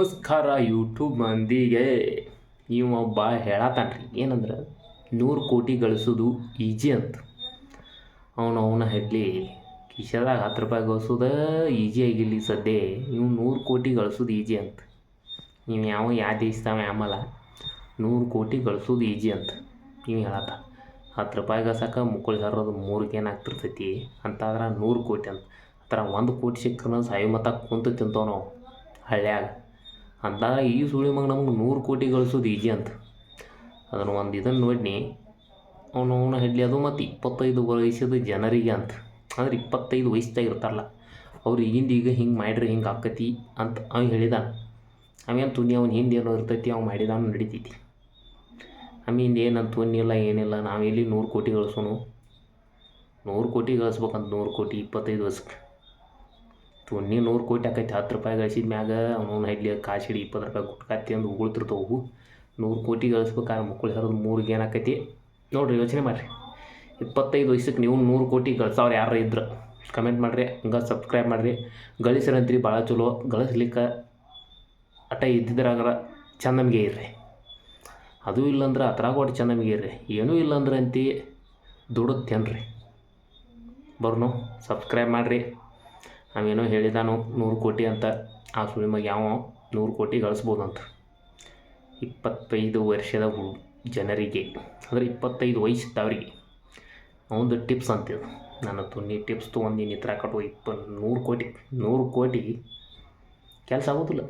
ನಮಸ್ಕಾರ ಯೂಟ್ಯೂಬ್ ಮಂದಿಗೆ. ಇವ ಒಬ್ಬ ಹೇಳತ್ತಾನ್ರಿ ಏನಂದ್ರೆ, ನೂರು ಕೋಟಿ ಗಳಿಸೋದು ಈಜಿ ಅಂತ. ಅವನು ಅವನ ಹೆಡ್ಲಿ ಕಿಶದಾಗ ಹತ್ತು ರೂಪಾಯಿ ಗಳಿಸೋದ ಈಜಿ ಆಗಿಲ್ಲ ಸದ್ಯ. ಇವು ನೂರು ಕೋಟಿ ಗಳಿಸೋದು ಈಜಿ ಅಂತ. ನೀವು ಯಾವ ಯಾವ ದೇಶದವ ಆಮಲ್ಲ ನೂರು ಕೋಟಿ ಗಳಿಸೋದು ಈಜಿ ಅಂತ. ನೀವು ಹೇಳತ್ತ ಹತ್ತು ರೂಪಾಯಿ ಗಳಿಸಕ್ಕೆ ಮುಕ್ಕಳು ಹರಿದು ಮೂರಿಗೆ ಏನಾಗ್ತಿರ್ತೈತಿ ಅಂತಾದ್ರೆ ನೂರು ಕೋಟಿ ಅಂತ. ಆ ಥರ ಒಂದು ಕೋಟಿ ಸಿಕ್ಕರೂ ಸಾಯಿ ಮತ ಕುಂತು ತಿಂತವ್ ನಾವು ಹಳ್ಳ್ಯಾಗ ಅಂದಾಗ ಈ ಸುಳಿ ಮಗ ನಮ್ಗೆ ನೂರು ಕೋಟಿ ಗಳಿಸೋದು ಈಜಿ ಅಂತ. ಅದನ್ನು ಒಂದು ಇದನ್ನು ನೋಡಿ ಅವನು ಅವನ ಹೆಡ್ಲಿ ಅದು ಮತ್ತು ಇಪ್ಪತ್ತೈದು ವಯಸ್ಸದ ಜನರಿಗೆ ಅಂತ. ಅಂದ್ರೆ ಇಪ್ಪತ್ತೈದು ವಯಸ್ಸಾಗ ಇರ್ತಾರಲ್ಲ ಅವ್ರು ಈಗಿಂದ ಈಗ ಹಿಂಗೆ ಮಾಡ್ರಿ ಹಿಂಗೆ ಆಕತಿ ಅಂತ ಅವ್ನು ಹೇಳಿದ ಅವೇನು ತುನಿ ಅವ್ನು ಹಿಂದೆ ಏನೋ ಇರ್ತೈತಿ ಅವ್ನು ಮಾಡಿದ ಅವ್ನು ನಡಿತೈತಿ ಆಮೇಲೆ ಏನಂತ ತುನಿಲ್ಲ ಏನಿಲ್ಲ ನಾವೆಲ್ಲಿ ನೂರು ಕೋಟಿ ಗಳಿಸೋನು? ನೂರು ಕೋಟಿ ಗಳಿಸ್ಬೇಕಂತ ನೂರು ಕೋಟಿ, ಇಪ್ಪತ್ತೈದು ವರ್ಷಕ್ಕೆ. ತುಣ್ಣಿ ನೂರು ಕೋಟಿ ಆಕೈತಿ, ಹತ್ತು ರೂಪಾಯಿ ಗಳಿಸಿದ ಮ್ಯಾಗ ಅವನು ಹೆಡ್ಲಿ ಕಾಸು ಹಿಡಿ ಇಪ್ಪತ್ತು ರೂಪಾಯಿ ಗುಟ್ಕಾತಿ ಅಂದು ಉಗುಳ್ತಿರ್ತಾವು ನೂರು ಕೋಟಿ ಗಳಿಸ್ಬೇಕಾದ್ರೆ ಮಕ್ಕಳು ಹರಿದು ಮೂರಿಗೆ ಏನಾಕೈತಿ ನೋಡಿರಿ, ಯೋಚನೆ ಮಾಡಿರಿ. ಇಪ್ಪತ್ತೈದು ವಯಸ್ಸಕ್ಕೆ ನೀವು ನೂರು ಕೋಟಿ ಗಳಿಸೋರು ಯಾರು ಇದ್ರೆ? ಕಮೆಂಟ್ ಮಾಡಿರಿ, ಹಂಗೆ ಸಬ್ಸ್ಕ್ರೈಬ್ ಮಾಡಿರಿ. ಗಳಿಸಿರಂತ್ರಿ ಭಾಳ ಚಲೋ. ಗಳಿಸ್ಲಿಕ್ಕೆ ಅಟ ಇದ್ದಿದ್ರಾಗ ಚಂದ ನಮಗೆ ಇರ್ರಿ. ಅದು ಇಲ್ಲಂದ್ರೆ ಅದ್ರಾಗ ಒಟ್ಟು ಚಂದ ನಮಗೆ ಇರ್ರಿ. ಏನೂ ಇಲ್ಲಂದ್ರೆ ಅಂತಿ ದುಡ್ದು ತಿನ್ರಿ. ಬರ್ನು ಸಬ್ಸ್ಕ್ರೈಬ್ ಮಾಡಿರಿ. ನಾವೇನೋ ಹೇಳಿದಾನು ನೂರು ಕೋಟಿ ಅಂತ ಆ ಫಿಲ್ಮಾಗ ಯಾವ ನೂರು ಕೋಟಿ ಗಳಿಸ್ಬೋದಂತ. ಇಪ್ಪತ್ತೈದು ವರ್ಷದ ಜನರಿಗೆ, ಅಂದರೆ ಇಪ್ಪತ್ತೈದು ವಯಸ್ಸಿದ್ದವರಿಗೆ ಅವನದು ಟಿಪ್ಸ್ ಅಂತಿದ್ದು ನಾನು ತುನಿ ಟಿಪ್ಸ್ ತೊಗೊಂಡು ನೀನು ಇತ್ರ ಕಟ್ಟು ಇಪ್ಪ ನೂರು ಕೋಟಿ ನೂರು ಕೋಟಿ ಕೆಲಸ ಆಗೋದಿಲ್ಲ.